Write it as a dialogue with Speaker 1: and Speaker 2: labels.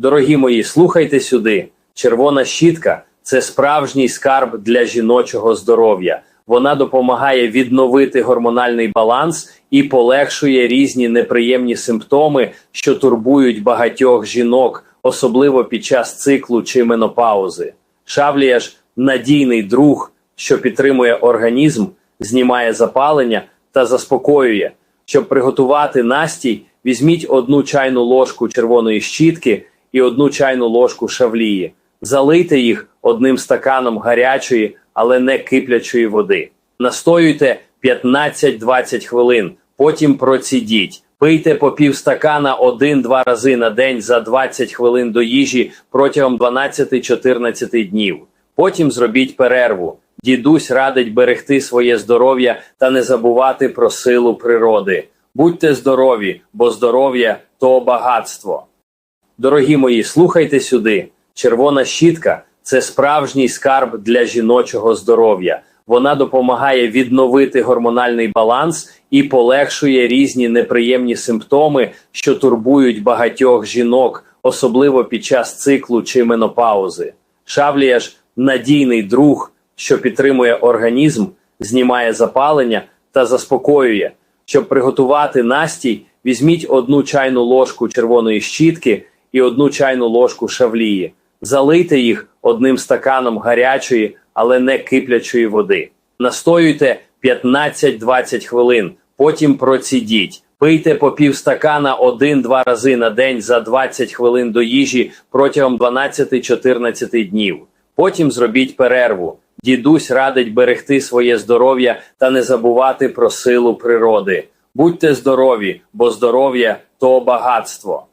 Speaker 1: Дорогі мої, слухайте сюди. Червона щітка це справжній скарб для жіночого здоров'я. Вона допомагає відновити гормональний баланс і полегшує різні неприємні симптоми, що турбують багатьох жінок, особливо під час циклу чи менопаузи. Шавлія ж надійний друг, що підтримує організм, знімає запалення та заспокоює. Щоб приготувати настій, візьміть одну чайну ложку червоної щітки і одну чайну ложку шавлії. Залийте їх одним стаканом гарячої, але не киплячої води. Настоюйте 15-20 хвилин, потім процідіть. Пийте по півстакана один-два рази на день за 20 хвилин до їжі протягом 12-14 днів. Потім зробіть перерву. Дідусь радить берегти своє здоров'я та не забувати про силу природи. Будьте здорові, бо здоров'я то багатство. Дорогі мої, слухайте сюди. Червона щітка це справжній скарб для жіночого здоров'я. Вона допомагає відновити гормональний баланс і полегшує різні неприємні симптоми, що турбують багатьох жінок, особливо під час циклу чи менопаузи. Шавлія ж надійний друг, що підтримує організм, знімає запалення та заспокоює. Щоб приготувати настій, візьміть одну чайну ложку червоної щітки і одну чайну ложку шавлії. Залийте їх одним стаканом гарячої, але не киплячої води. Настоюйте 15-20 хвилин, потім процідіть. Пийте по півстакана один-два рази на день за 20 хвилин до їжі протягом 12-14 днів. Потім зробіть перерву. Дідусь радить берегти своє здоров'я та не забувати про силу природи. Будьте здорові, бо здоров'я то багатство.